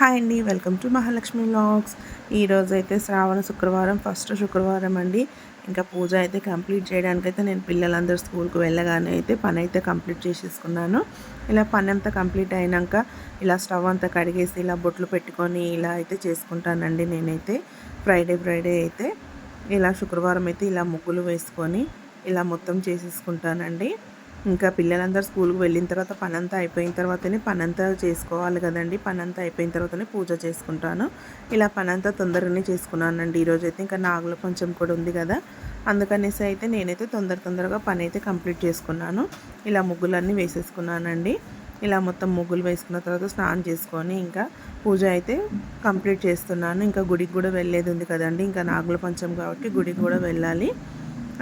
Hi అండి welcome to Mahalakshmi vlogs. ఈరోజు అయితే శ్రావణ శుక్రవారం ఫస్ట్ శుక్రవారం అండి. ఇంకా పూజ అయితే కంప్లీట్ చేయడానికైతే నేను పిల్లలందరూ స్కూల్కి వెళ్ళగానే అయితే పని అయితే కంప్లీట్ చేసేసుకున్నాను. ఇలా పని అంతా కంప్లీట్ అయినాక ఇలా స్టవ్ అంతా కడిగేసి ఇలా బొట్లు పెట్టుకొని ఇలా అయితే చేసుకుంటానండి నేనైతే. ఫ్రైడే ఫ్రైడే అయితే ఇలా శుక్రవారం అయితే ఇలా ముగ్గులు వేసుకొని ఇలా మొత్తం చేసేసుకుంటానండి. ఇంకా పిల్లలందరూ స్కూల్కి వెళ్ళిన తర్వాత పని అంతా అయిపోయిన తర్వాతనే పని అంతా చేసుకోవాలి కదండి. పని అంతా అయిపోయిన తర్వాతనే పూజ చేసుకుంటాను. ఇలా పని అంతా తొందరగానే చేసుకున్నానండి ఈరోజు అయితే ఇంకా నాగుల కొంచెం కూడా ఉంది కదా. అందుకనేసి అయితే నేనైతే తొందర తొందరగా పని అయితే కంప్లీట్ చేసుకున్నాను. ఇలా ముగ్గులన్నీ వేసేసుకున్నానండి. ఇలా మొత్తం ముగ్గులు వేసుకున్న తర్వాత స్నానం చేసుకొని ఇంకా పూజ అయితే కంప్లీట్ చేస్తున్నాను. ఇంకా గుడికి కూడా వెళ్ళేది ఉంది కదండి. ఇంకా నాగుల పంచం కాబట్టి గుడికి కూడా వెళ్ళాలి.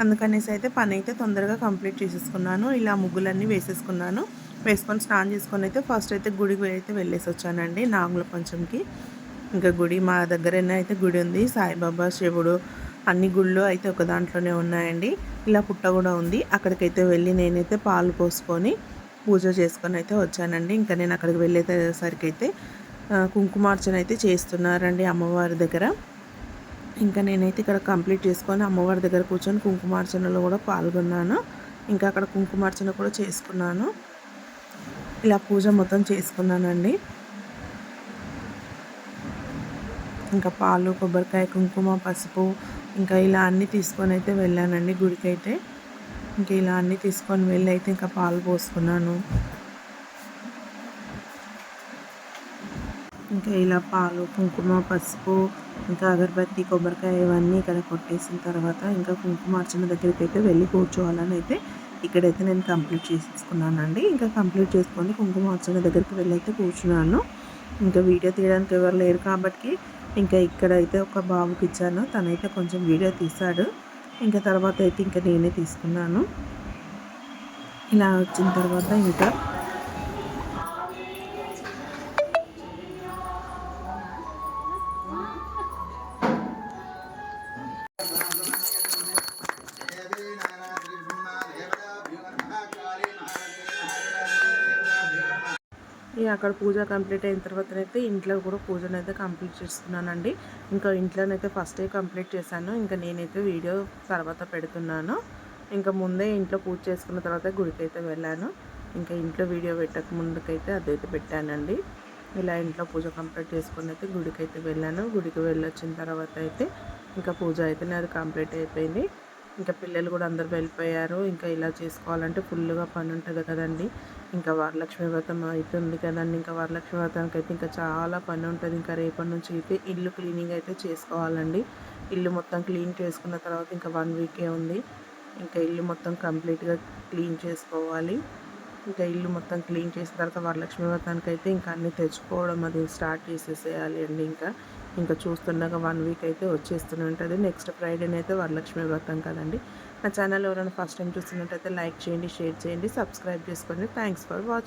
అందుకనేసి అయితే పని అయితే తొందరగా కంప్లీట్ చేసేసుకున్నాను. ఇలా ముగ్గులన్నీ వేసేసుకున్నాను. వేసుకొని స్నానం చేసుకొని అయితే ఫస్ట్ అయితే గుడికి అయితే వెళ్ళేసి వచ్చానండి నాగుల పంచంకి. ఇంకా గుడి మా దగ్గరనే అయితే గుడి ఉంది. సాయిబాబా శివుడు అన్ని గుళ్ళు అయితే ఒక దాంట్లోనే ఉన్నాయండి. ఇలా పుట్ట కూడా ఉంది. అక్కడికైతే వెళ్ళి నేనైతే పాలు పోసుకొని పూజ చేసుకొని అయితే వచ్చానండి. ఇంకా నేను అక్కడికి వెళ్ళేసరికి అయితే కుంకుమార్చన అయితే చేస్తున్నారండి అమ్మవారి దగ్గర. ఇంకా నేనైతే ఇక్కడ కంప్లీట్ చేసుకొని అమ్మవారి దగ్గర కూర్చొని కుంకుమార్చనలో కూడా పాల్గొన్నాను. ఇంకా అక్కడ కుంకుమార్చన కూడా చేసుకున్నాను. ఇలా పూజ మొత్తం చేసుకున్నానండి. ఇంకా పాలు కొబ్బరికాయ కుంకుమ పసుపు ఇంకా ఇలా అన్నీ తీసుకొని అయితే వెళ్ళానండి గుడికి అయితే ఇంకా ఇలా అన్నీ తీసుకొని వెళ్ళి అయితే ఇంకా పాలు పోసుకున్నాను. ఇంకా ఇలా పాలు కుంకుమ పసుపు ఇంకా అగరబత్తి కొబ్బరికాయ ఇవన్నీ ఇక్కడ కొట్టేసిన తర్వాత ఇంకా కుంకుమార్చన దగ్గరికి అయితే వెళ్ళి కూర్చోవాలని అయితే ఇక్కడైతే నేను కంప్లీట్ చేసేసుకున్నానండి. ఇంకా కంప్లీట్ చేసుకొని కుంకుమార్చన దగ్గరికి వెళ్ళి అయితే కూర్చున్నాను. ఇంకా వీడియో తీయడానికి ఎవరు లేరు కాబట్టి ఇంకా ఇక్కడైతే ఒక బాబుకి ఇచ్చాను. తనైతే కొంచెం వీడియో తీశాడు. ఇంకా తర్వాత అయితే ఇంకా నేనే తీసుకున్నాను. ఇలా వచ్చిన తర్వాత ఇంకా ఇక అక్కడ పూజ కంప్లీట్ అయిన తర్వాత అయితే ఇంట్లో కూడా పూజను అయితే కంప్లీట్ చేస్తున్నానండి. ఇంకా ఇంట్లోనైతే ఫస్ట్ కంప్లీట్ చేశాను. ఇంకా నేనైతే వీడియో తర్వాత పెడుతున్నాను. ఇంకా ముందే ఇంట్లో పూజ చేసుకున్న తర్వాత గుడికి అయితే వెళ్ళాను. ఇంకా ఇంట్లో వీడియో పెట్టక ముందుకైతే అదైతే పెట్టానండి. ఇలా ఇంట్లో పూజ కంప్లీట్ చేసుకుని అయితే గుడికి అయితే వెళ్ళాను. గుడికి వెళ్ళొచ్చిన తర్వాత అయితే ఇంకా పూజ అయితే నాది కంప్లీట్ అయిపోయింది. ఇంకా పిల్లలు కూడా అందరు వెళ్ళిపోయారు. ఇంకా ఇలా చేసుకోవాలంటే ఫుల్గా పని ఉంటుంది కదండి. ఇంకా వరలక్ష్మి వ్రతం అవుతుంది కదండి. ఇంకా వరలక్ష్మి వ్రతానికి అయితే ఇంకా చాలా పని ఉంటుంది. ఇంకా రేపటి నుంచి అయితే ఇల్లు క్లీనింగ్ అయితే చేసుకోవాలండి. ఇల్లు మొత్తం క్లీన్ చేసుకున్న తర్వాత ఇంకా వన్ వీకే ఉంది. ఇంకా ఇల్లు మొత్తం కంప్లీట్గా క్లీన్ చేసుకోవాలి. ఇంకా ఇల్లు మొత్తం క్లీన్ చేసిన తర్వాత వరలక్ష్మి వ్రతానికి అయితే ఇంకా అన్నీ తెచ్చుకోవడం అది స్టార్ట్ చేసేసేయాలి అండి ఇంకా. ఇంకా చూస్తుండగా వన్ వీక్ అయితే వచ్చేస్తూనే ఉంటుంది. నెక్స్ట్ ఫ్రైడేనైతే అయితే వరలక్ష్మి వ్రతం కదండి. నా ఛానల్ ఎవరైనా ఫస్ట్ టైం చూస్తున్నట్టయితే లైక్ చేయండి షేర్ చేయండి సబ్స్క్రైబ్ చేసుకోండి. Thanks for watching